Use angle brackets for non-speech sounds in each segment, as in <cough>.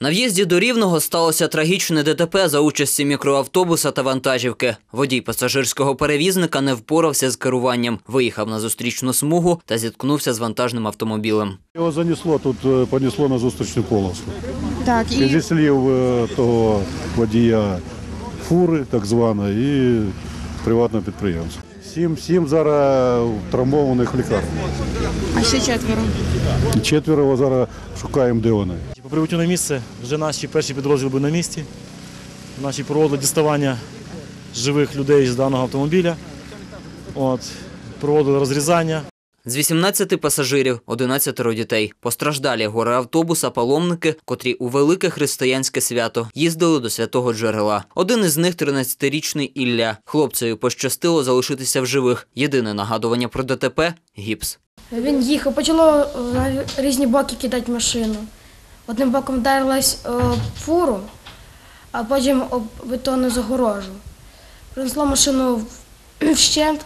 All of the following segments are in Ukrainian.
На в'їзді до Рівного сталося трагічне ДТП за участі мікроавтобуса та вантажівки. Водій пасажирського перевізника не впорався з керуванням, виїхав на зустрічну смугу та зіткнувся з вантажним автомобілем. Його занесло, тут е, понесло на зустрічну полосу. Так, І зі слів е, того водія фури, так званої, і приватного підприємства. Сім, сім зараз травмованих в лікарні. а ще четверо. Четверо зараз шукаємо, де вони. По прибуттю на місце вже наші перші підрозділи були на місці. Наші проводили діставання живих людей з даного автомобіля. От, проводили розрізання. З 18 пасажирів, 11 дітей. Постраждалі гори автобуса, паломники, котрі у велике християнське свято їздили до святого джерела. Один із них 13-річний Ілля. Хлопцеві пощастило залишитися в живих. Єдине нагадування про ДТП гіпс. Він їхав, почало е, на різні боки кидати машину. Одним боком вдарилась е, фуру, а потім об бетонну загорожу. Принесло машину в- <clears throat> вщент,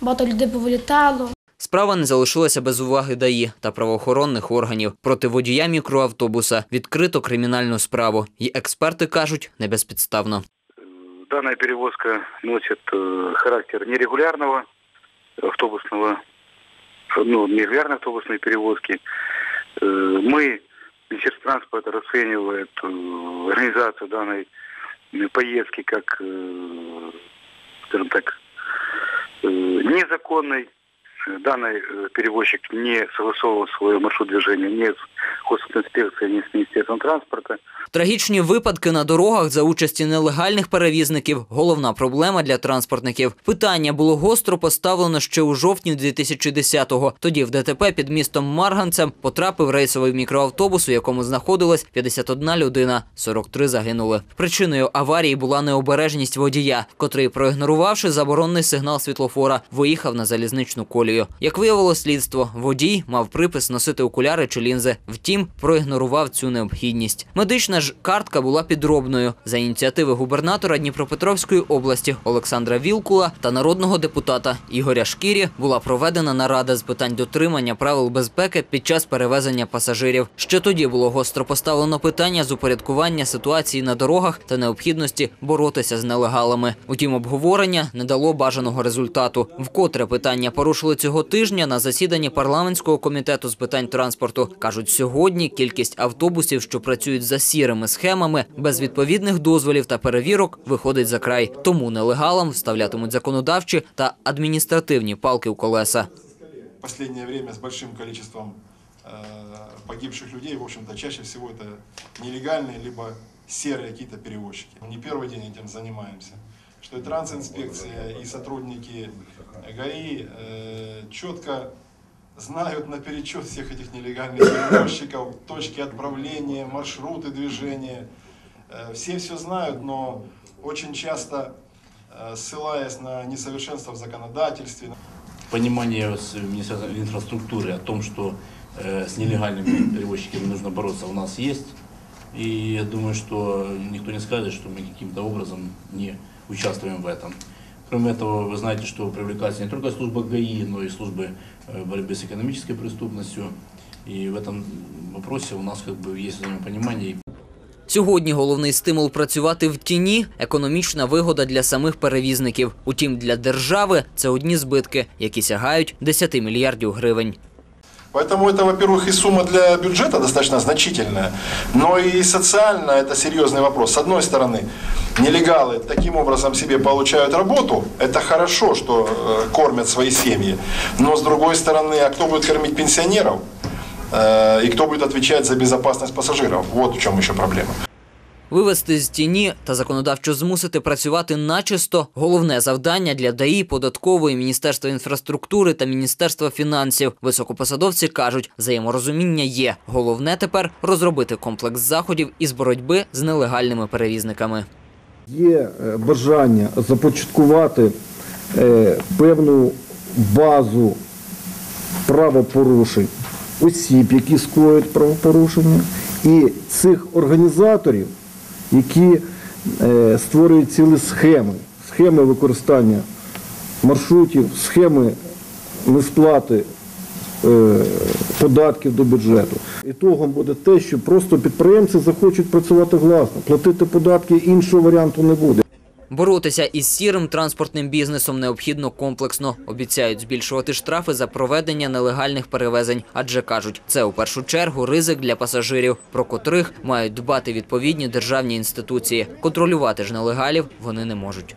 багато людей повилітало. Справа не залишилася без уваги ДАІ та правоохоронних органів. Проти водія мікроавтобуса відкрито кримінальну справу. І експерти кажуть, не безпідставно. Данная перевозка носит э, характер нерегулярного автобусного, ну, нерегулярной автобусной перевозки. Э, мы, Министерство транспорта, расценивает э, организацию данной э, поездки как, э, скажем так, э, незаконной. Э, Данный э, перевозчик не согласовывал свой маршрут движения ни с госинспекцией, ни с Министерством транспорта. Трагічні випадки на дорогах за участі нелегальних перевізників головна проблема для транспортників. Питання було гостро поставлено ще у жовтні 2010-го. Тоді в ДТП під містом Марганцем потрапив рейсовий мікроавтобус, у якому знаходилась 51 людина, 43 загинули. Причиною аварії була необережність водія, котрий, проігнорувавши заборонний сигнал світлофора, виїхав на залізничну колію. Як виявило слідство, водій мав припис носити окуляри чи лінзи. Втім, проігнорував цю необхідність. Медична ж картка була підробною. За ініціативи губернатора Дніпропетровської області Олександра Вілкула та народного депутата Ігоря Шкірі була проведена нарада з питань дотримання правил безпеки під час перевезення пасажирів. Ще тоді було гостро поставлено питання з упорядкування ситуації на дорогах та необхідності боротися з нелегалами. Утім, обговорення не дало бажаного результату. Вкотре питання порушили цього тижня на засіданні парламентського комітету з питань транспорту. кажуть, сьогодні кількість автобусів, що працюють за сірими схемами, без відповідних дозволів та перевірок, виходить за край. Тому нелегалам вставлятимуть законодавчі та адміністративні палки в колеса. в последнее время с большим количеством э, погибших людей, в общем-то, чаще всего это нелегальные, либо серые какие-то перевозчики. Не первый день этим занимаемся. Что и трансинспекция, и сотрудники ГАИ э, четко знают наперечет всех этих нелегальных перевозчиков, точки отправления, маршруты движения. Э, все все знают, но очень часто, э, ссылаясь на несовершенство в законодательстве, понимание с Министерством инфраструктуры о том, что э, с нелегальными перевозчиками нужно бороться, у нас есть. И я думаю, что никто не скажет, что мы каким-то образом не участвуем в этом. Кроме этого, вы знаете, что привлекается не только служба ГАИ, но и службы э, борьбы с экономической преступностью. И в этом вопросе у нас как бы есть взаимопонимание. Сьогодні головний стимул працювати в тіні економічна вигода для самих перевізників. Утім, для держави це одні збитки, які сягають 10 мільярдів гривень. Поэтому это, во-первых, и сумма для бюджета достаточно значительная, но и социально это серьезный вопрос. С одной стороны, нелегалы таким образом себе получают работу, это хорошо, что э, кормят свои семьи, но с другой стороны, а кто будет кормить пенсионеров? Э, и кто будет отвечать за безопасность пассажиров? Вот в чем еще проблема. Вивести з тіні та законодавчо змусити працювати начисто – головне завдання для ДАІ, податкової, Міністерства інфраструктури та Міністерства фінансів. Високопосадовці кажуть, взаєморозуміння є. Головне тепер розробити комплекс заходів із боротьби з нелегальними перевізниками. Є е, бажання започаткувати е, певну базу правопорушень осіб, які скоюють правопорушення, і цих організаторів, які е, створюють цілі схеми, схеми використання маршрутів, схеми несплати е, податків до бюджету. Ітогом буде те, що просто підприємці захочуть працювати власно, платити податки, іншого варіанту не буде. Боротися із сірим транспортним бізнесом необхідно комплексно. Обіцяють збільшувати штрафи за проведення нелегальних перевезень, адже кажуть, це у першу чергу ризик для пасажирів, про котрих мають дбати відповідні державні інституції. Контролювати ж нелегалів вони не можуть.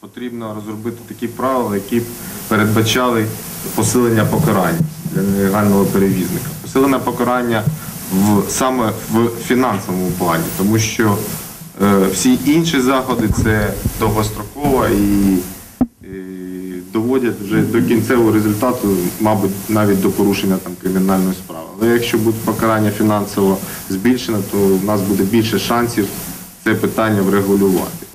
Потрібно розробити такі правила, які передбачали посилення покарань для нелегального перевізника. Посилене покарання в, саме в фінансовому плані, тому що всі інші заходи це довгострокова і, і доводять вже до кінцевого результату, мабуть, навіть до порушення там кримінальної справи. Але якщо буде покарання фінансово збільшено, то в нас буде більше шансів це питання врегулювати.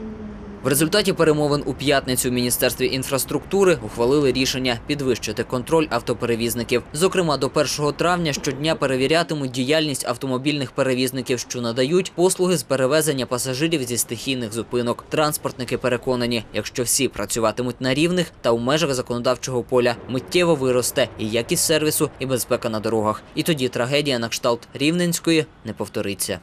В результаті перемовин у п'ятницю в Міністерстві інфраструктури ухвалили рішення підвищити контроль автоперевізників. Зокрема, до 1 травня щодня перевірятимуть діяльність автомобільних перевізників, що надають послуги з перевезення пасажирів зі стихійних зупинок. Транспортники переконані, якщо всі працюватимуть на рівних та у межах законодавчого поля, миттєво виросте і якість сервісу, і безпека на дорогах. І тоді трагедія на кшталт Рівненської не повториться.